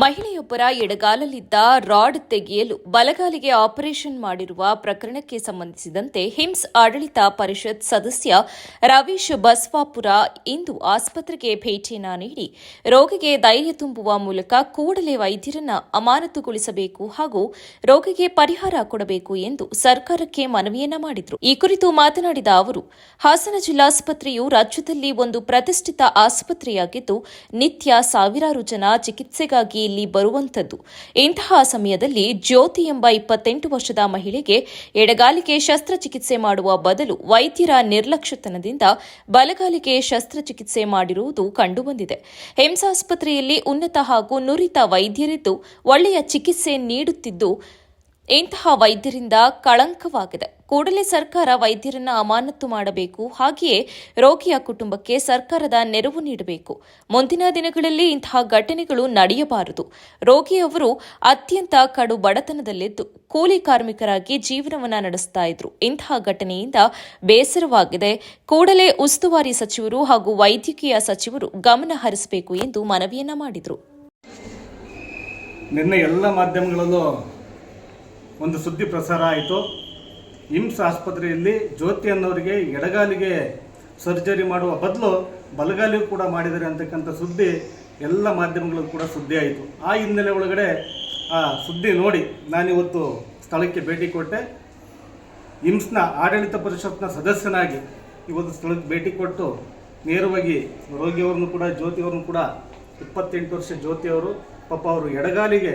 ಮಹಿಳೆಯೊಬ್ಬರ ಎಡಗಾಲಲ್ಲಿದ್ದ rod ತೆಗೆಯಲು ಬಲಗಾಲಿಗೆ operation ಮಾಡಿರುವ ಪ್ರಕರಣಕ್ಕೆ ಸಂಬಂಧಿಸಿದಂತೆ ಹಿಮ್ಸ್ ಆಡಳಿತ ಪರಿಷತ್ ಸದಸ್ಯ ರವೀಶ್ ಬಸ್ವಾಪುರ ಇಂದು ಆಸ್ಪತ್ರೆಗೆ ಭೇಟಿಯನ್ನ ನೀಡಿ, ರೋಗಿಗೆ ಧೈರ್ಯ ತುಂಬುವ ಮೂಲಕ ಕೂಡಲೇ ವೈದ್ಯರನ್ನ ಅಮಾನತುಗೊಳಿಸಬೇಕು ಹಾಗೂ ರೋಗಿಗೆ ಪರಿಹಾರ ಕೊಡಬೇಕು ಎಂದು ಸರ್ಕಾರಕ್ಕೆ ಮನವಿಯನ್ನ ಮಾಡಿದರು. ಈ ಕುರಿತು ಮಾತನಾಡಿದ ಅವರು, ಹಾಸನ ಜಿಲ್ಲಾಸ್ಪತ್ರೆಯು ರಾಜ್ಯದಲ್ಲಿ ಒಂದು ಪ್ರತಿಷ್ಠಿತ ಆಸ್ಪತ್ರೆಯಾಗಿದ್ದು, ನಿತ್ಯ ಸಾವಿರಾರು ಜನ ಚಿಕಿತ್ಸೆಗಾಗಿ ಇಲ್ಲಿ ಬರುವಂತದ್ದು ಇಂತಹ ಸಮಯದಲ್ಲಿ ಜ್ಯೋತಿ ಎಂಬ ಇಪ್ಪತ್ತೆಂಟು ವರ್ಷದ ಮಹಿಳೆಗೆ ಎಡಗಾಲಿಗೆ ಶಸ್ತ್ರಚಿಕಿತ್ಸೆ ಮಾಡುವ ಬದಲು ವೈದ್ಯರ ನಿರ್ಲಕ್ಷ್ಯತನದಿಂದ ಬಲಗಾಲಿಗೆ ಶಸ್ತ್ರಚಿಕಿತ್ಸೆ ಮಾಡಿರುವುದು ಕಂಡುಬಂದಿದೆ. ಹೆಮ್ಸಾಸ್ಪತ್ರೆಯಲ್ಲಿ ಉನ್ನತ ಹಾಗೂ ನುರಿತ ವೈದ್ಯರಿದ್ದು ಒಳ್ಳೆಯ ಚಿಕಿತ್ಸೆ ನೀಡುತ್ತಿದ್ದು ಇಂತಹ ವೈದ್ಯರಿಂದ ಕಳಂಕವಾಗಿದೆ. ಕೂಡಲೇ ಸರ್ಕಾರ ವೈದ್ಯರನ್ನ ಅಮಾನತು ಮಾಡಬೇಕು. ಹಾಗೆಯೇ ರೋಗಿಯ ಕುಟುಂಬಕ್ಕೆ ಸರ್ಕಾರದ ನೆರವು ನೀಡಬೇಕು. ಮುಂದಿನ ದಿನಗಳಲ್ಲಿ ಇಂತಹ ಘಟನೆಗಳು ನಡೆಯಬಾರದು. ರೋಗಿಯವರು ಅತ್ಯಂತ ಕಡು ಬಡತನದಲ್ಲಿದ್ದು, ಕೂಲಿ ಕಾರ್ಮಿಕರಾಗಿ ಜೀವನವನ್ನ ನಡೆಸ್ತಾ ಇದ್ರು. ಇಂತಹ ಘಟನೆಯಿಂದ ಬೇಸರವಾಗಿದೆ. ಕೂಡಲೇ ಉಸ್ತುವಾರಿ ಸಚಿವರು ಹಾಗೂ ವೈದ್ಯಕೀಯ ಸಚಿವರು ಗಮನ ಹರಿಸಬೇಕು ಎಂದು ಮನವಿಯನ್ನ ಮಾಡಿದರು. ನಿನ್ನೆ ಎಲ್ಲ ಮಾಧ್ಯಮಗಳಲ್ಲೂ ಒಂದು ಸುದ್ದಿ ಪ್ರಸಾರ ಆಯಿತು. ಇಮ್ಸ್ ಆಸ್ಪತ್ರೆಯಲ್ಲಿ ಜ್ಯೋತಿ ಅನ್ನೋರಿಗೆ ಎಡಗಾಲಿಗೆ ಸರ್ಜರಿ ಮಾಡುವ ಬದಲು ಬಲಗಾಲಿಗೂ ಕೂಡ ಮಾಡಿದ್ದಾರೆ ಅಂತಕ್ಕಂಥ ಸುದ್ದಿ ಎಲ್ಲ ಮಾಧ್ಯಮಗಳಲ್ಲೂ ಕೂಡ ಸುದ್ದಿ ಆಯಿತು. ಆ ಹಿನ್ನೆಲೆ ಒಳಗಡೆ, ಆ ಸುದ್ದಿ ನೋಡಿ ನಾನಿವತ್ತು ಸ್ಥಳಕ್ಕೆ ಭೇಟಿ ಕೊಟ್ಟೆ. ಇಮ್ಸ್ನ ಆಡಳಿತ ಪರಿಷತ್ನ ಸದಸ್ಯನಾಗಿ ಇವತ್ತು ಸ್ಥಳಕ್ಕೆ ಭೇಟಿ ಕೊಟ್ಟು ನೇರವಾಗಿ ರೋಗಿಯವ್ರನ್ನು ಕೂಡ, ಜ್ಯೋತಿಯವ್ರನ್ನು ಕೂಡ ಇಪ್ಪತ್ತೆಂಟು ವರ್ಷ ಜ್ಯೋತಿಯವರು, ಪಾಪ ಅವರು ಎಡಗಾಲಿಗೆ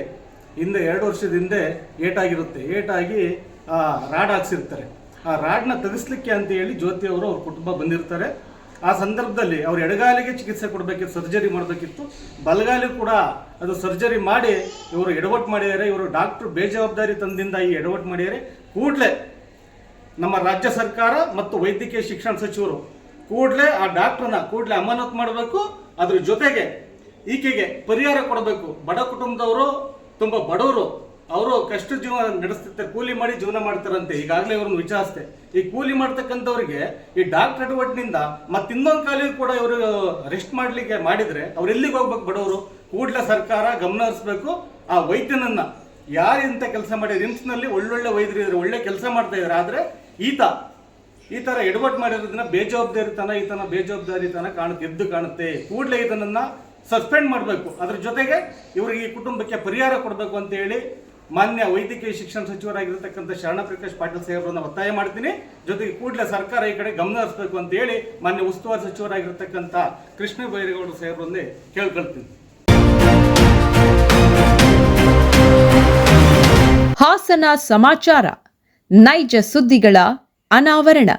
ಹಿಂದೆ ಎರಡು ವರ್ಷದ ಹಿಂದೆ ಏಟಾಗಿರುತ್ತೆ. ಏಟಾಗಿ, ಆ, ರಾಡ್ ಹಾಕ್ಸಿರ್ತಾರೆ. ಆ ರಾಡ್ನ ತೆಗೆಸ್ಲಿಕ್ಕೆ ಅಂತ ಹೇಳಿ ಜ್ಯೋತಿ ಅವರು ಅವ್ರ ಕುಟುಂಬ ಬಂದಿರ್ತಾರೆ. ಆ ಸಂದರ್ಭದಲ್ಲಿ ಅವ್ರ ಎಡಗಾಲಿಗೆ ಚಿಕಿತ್ಸೆ ಕೊಡಬೇಕಿತ್ತು, ಸರ್ಜರಿ ಮಾಡಬೇಕಿತ್ತು. ಬಲಗಾಲಿ ಕೂಡ ಅದು ಸರ್ಜರಿ ಮಾಡಿ ಇವರು ಎಡವಟ್ಟು ಮಾಡಿದ್ದಾರೆ ಇವರು ಡಾಕ್ಟ್ರು ಬೇಜವಾಬ್ದಾರಿ ತಂದಿಂದ ಈ ಎಡವಟ್ಟು ಮಾಡಿದ್ದಾರೆ ಕೂಡಲೇ ನಮ್ಮ ರಾಜ್ಯ ಸರ್ಕಾರ ಮತ್ತು ವೈದ್ಯಕೀಯ ಶಿಕ್ಷಣ ಸಚಿವರು ಕೂಡಲೇ ಆ ಡಾಕ್ಟ್ರನ್ನ ಕೂಡಲೇ ಅಮಾನತು ಮಾಡಬೇಕು. ಅದ್ರ ಜೊತೆಗೆ ಈಕೆಗೆ ಪರಿಹಾರ ಕೊಡಬೇಕು. ಬಡ ಕುಟುಂಬದವರು ತುಂಬ ಬಡವರು, ಅವರು ಕಷ್ಟ ಜೀವನ ನಡೆಸ್ತಿರ್ತಾರೆ, ಕೂಲಿ ಮಾಡಿ ಜೀವನ ಮಾಡ್ತಾರಂತೆ. ಈಗಾಗಲೇ ಇವ್ರನ್ನ ವಿಚಾರಿಸ್ತೆ ಈ ಕೂಲಿ ಮಾಡ್ತಕ್ಕಂಥವ್ರಿಗೆ ಈ ಡಾಕ್ಟರ್ ಎಡವಟ್ಟಿನಿಂದ ಮತ್ತೆ ಇನ್ನೊಂದು ಕಾಲಿಗೆ ಕೂಡ ಇವರು ರೆಸ್ಟ್ ಮಾಡ್ಲಿಕ್ಕೆ ಮಾಡಿದ್ರೆ ಅವ್ರು ಎಲ್ಲಿಗೆ ಹೋಗ್ಬೇಕು ಬಡವರು? ಕೂಡಲೇ ಸರ್ಕಾರ ಗಮನ ಹರಿಸ್ಬೇಕು. ಆ ವೈದ್ಯನನ್ನ ಯಾರು ಇಂಥ ಕೆಲಸ ಮಾಡಿ ರಿಮ್ಸ್ನಲ್ಲಿ ಒಳ್ಳೊಳ್ಳೆ ವೈದ್ಯರು ಇದ್ದಾರೆ ಒಳ್ಳೆ ಕೆಲಸ ಮಾಡ್ತಾ ಇದ್ದಾರೆ ಆದರೆ ಈತ ಈ ತರ ಎಡವಟ್ಟು ಮಾಡಿರೋದನ್ನ ಬೇಜವಾಬ್ದಾರಿತನ, ಈತನ ಬೇಜವಾಬ್ದಾರಿತನ ಕಾಣುತ್ತೆ, ಎದ್ದು ಕಾಣುತ್ತೆ. ಕೂಡಲೇ ಇದನ್ನ ಸಸ್ಪೆಂಡ್ ಮಾಡಬೇಕು. ಅದ್ರ ಜೊತೆಗೆ ಇವರಿಗೆ ಈ ಕುಟುಂಬಕ್ಕೆ ಪರಿಹಾರ ಕೊಡಬೇಕು ಅಂತ ಹೇಳಿ ಮಾನ್ಯ ವೈದ್ಯಕೀಯ ಶಿಕ್ಷಣ ಸಚಿವರಾಗಿರ್ತಕ್ಕಂಥ ಶರಣ ಪ್ರಕಾಶ್ ಪಾಟೀಲ್ ಸಾಹೇಬ್ರನ್ನ ಒತ್ತಾಯ ಮಾಡ್ತೀನಿ. ಜೊತೆಗೆ ಕೂಡಲೇ ಸರ್ಕಾರ ಈ ಕಡೆ ಗಮನ ಹರಿಸಬೇಕು ಅಂತ ಹೇಳಿ ಮಾನ್ಯ ಉಸ್ತುವಾರಿ ಸಚಿವರಾಗಿರ್ತಕ್ಕಂಥ ಕೃಷ್ಣ ಬೈರೇಗೌಡ ಸಾಹೇಬ್ರನ್ನೇ ಕೇಳ್ಕೊಳ್ತೀನಿ. ಹಾಸನ ಸಮಾಚಾರ. ನೈಜ ಸುದ್ದಿಗಳ ಅನಾವರಣ.